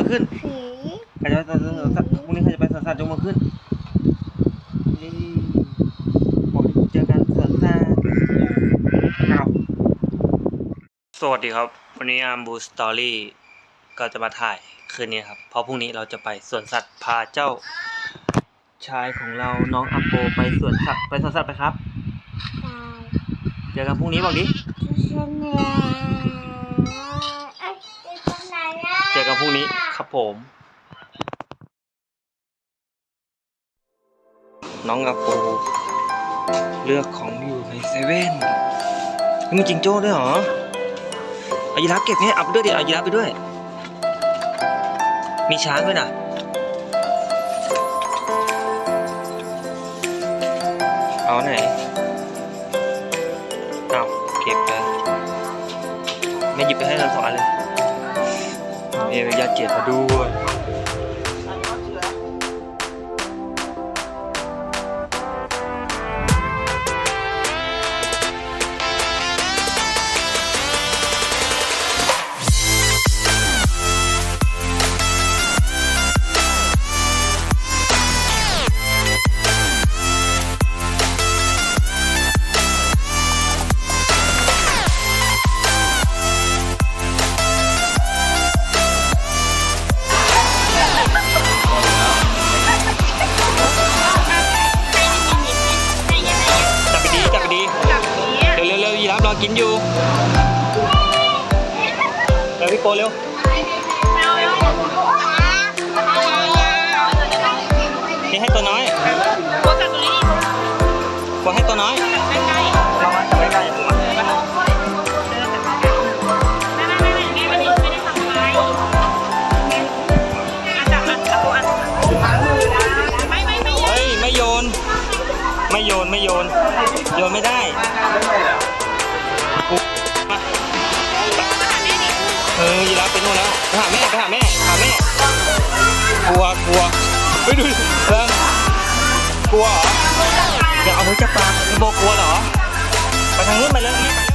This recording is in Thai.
ือขึ้นใครจะไปสัตว์พรุ่งนี้ใครจะไปสวนสัตว์ยกมือขึ้นนี่บอกเจอกันสวนสัตว์เสวัสดีครับ วันนี้อัมบูสตอรี่ก็จะมาถ่ายคืนนี้ครับ เพราะพรุ่งนี้เราจะไปสวนสัตว์พาเจ้า ชายของเราน้องอัปโปไปสวนสัตว์ไปสวนสัตว์ไปครับเจอกันพรุ่งนี้บอกดิ ฉันแครับผม น้องอัปโปเลือกของอยู่ในเซเว่นมีจิงโจ้ด้วยเหรออายีราฟเก็บให้อัพด้วยดิเอายีราฟไปด้วย มีช้างด้วยนะเอาไหนเอาเก็บไปไม่หยิบไปให้เราสอนเลย มียะเจ็ดมาด้วย กินอยู่เร็วพี่โปเร็วนี่ให้ตัวน้อยบอกให้ตัวน้อยลองมาจับใกล้ๆผมอะเฮ้ยไม่โยน ไม่โยน ไม่โยน โยนไม่ได้ มาเออยีราฟไปนู่นแล้วไปหาแม่ไปหาแม่หาแม่กลัวกลัวไปดูเริ่มกลัวเหรอเดี๋ยวเอามือจับปากโบกลัวเหรอไปทางนู้นไปเลยไปเลย